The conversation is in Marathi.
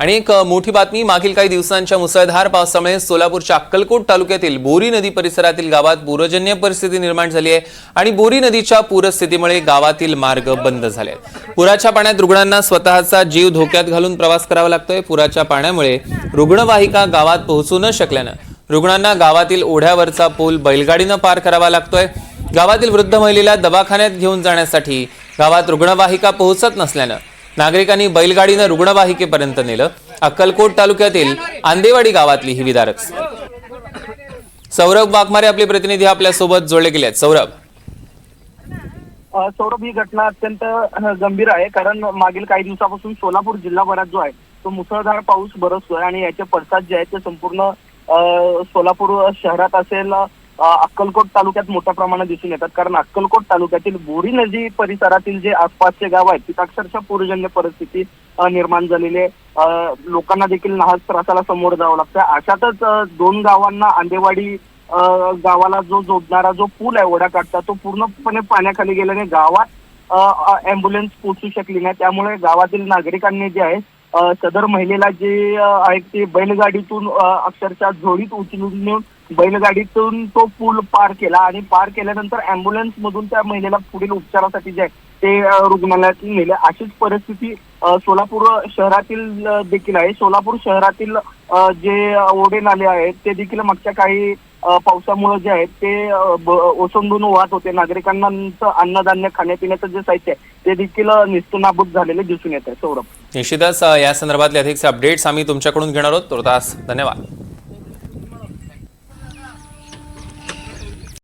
आणि एक मोठी बातमी मागील काही दिवसांच्या मुसळधार पावसामुळे सोलापूरच्या अक्कलकोट तालुक्यातील बोरी नदी परिसरातील गावात पूरजन्य परिस्थिती निर्माण झाली आहे आणि बोरी नदीच्या पूरस्थितीमुळे गावातील मार्ग बंद झाले पुराच्या पाण्यात रुग्णांना स्वतःचा जीव धोक्यात घालून प्रवास करावा लागतोय. पुराच्या पाण्यामुळे रुग्णवाहिका गावात पोहोचू न शकल्यानं रुग्णांना गावातील ओढ्यावरचा पूल बैलगाडीनं पार करावा लागतोय. गावातील वृद्ध महिलेला दवाखान्यात घेऊन जाण्यासाठी गावात रुग्णवाहिका पोहोचत नसल्यानं नागरिकांनी बैलगाडीनं रुग्णवाहिकेपर्यंत नेलं. अक्कलकोट तालुक्यातील आंदेवाडी गावातली ही विदारक. सौरभ वाघमारे आपले प्रतिनिधी आपल्यासोबत जोडले गेले आहेत सौरभ सौरभ ही घटना अत्यंत गंभीर आहे. कारण मागील काही दिवसापासून सोलापूर जिल्हाभरात जो आहे तो मुसळधार पाऊस बरसतोय आणि याचे पडसाद जे आहेत ते संपूर्ण सोलापूर शहरात असेल अक्कलकोट तालुक्यात मोठ्या प्रमाणात दिसून येतात. कारण अक्कलकोट तालुक्यातील बोरी नदी परिसरातील जे आसपासचे गाव आहेत तिथं अक्षरशः पूरजन्य परिस्थिती निर्माण झालेली आहे. लोकांना देखील नाहक त्रासाला समोर जावं लागतं अशातच दोन गावांना आंदेवाडी गावाला जो जोडणारा जो पूल आहे ओढ्याकाठचा तो पूर्णपणे पाण्याखाली गेल्याने गावात अँब्युलन्स पोहोचू शकली नाही. त्यामुळे गावातील नागरिकांनी जे आहे सदर महिलेला जे आहे ते बैलगाडीतून अक्षरशः झोळीत उचलून नेऊन बैलगाडीतून तो पूल पार केला आणि पार केल्यानंतर अँब्युलन्स मधून त्या महिलेला पुढील उपचारासाठी जे आहे ते रुग्णालयात नेले. अशीच परिस्थिती सोलापूर शहरातील देखील आहे. सोलापूर शहरातील जे ओढे नाले आहेत ते देखील मागच्या काही पावसामुळे जे आहेत ते ओसंडून वाहत होते. नागरिकांना अन्नधान्य खाण्यापिण्याचं जे साहित्य आहे ते देखील अ, झालेले दिसून येत आहे. सौरभ. निश्चितच या संदर्भातले अधिक अपडेट्स आम्ही तुमच्याकडून घेणार आहोत. तुर्तास धन्यवाद.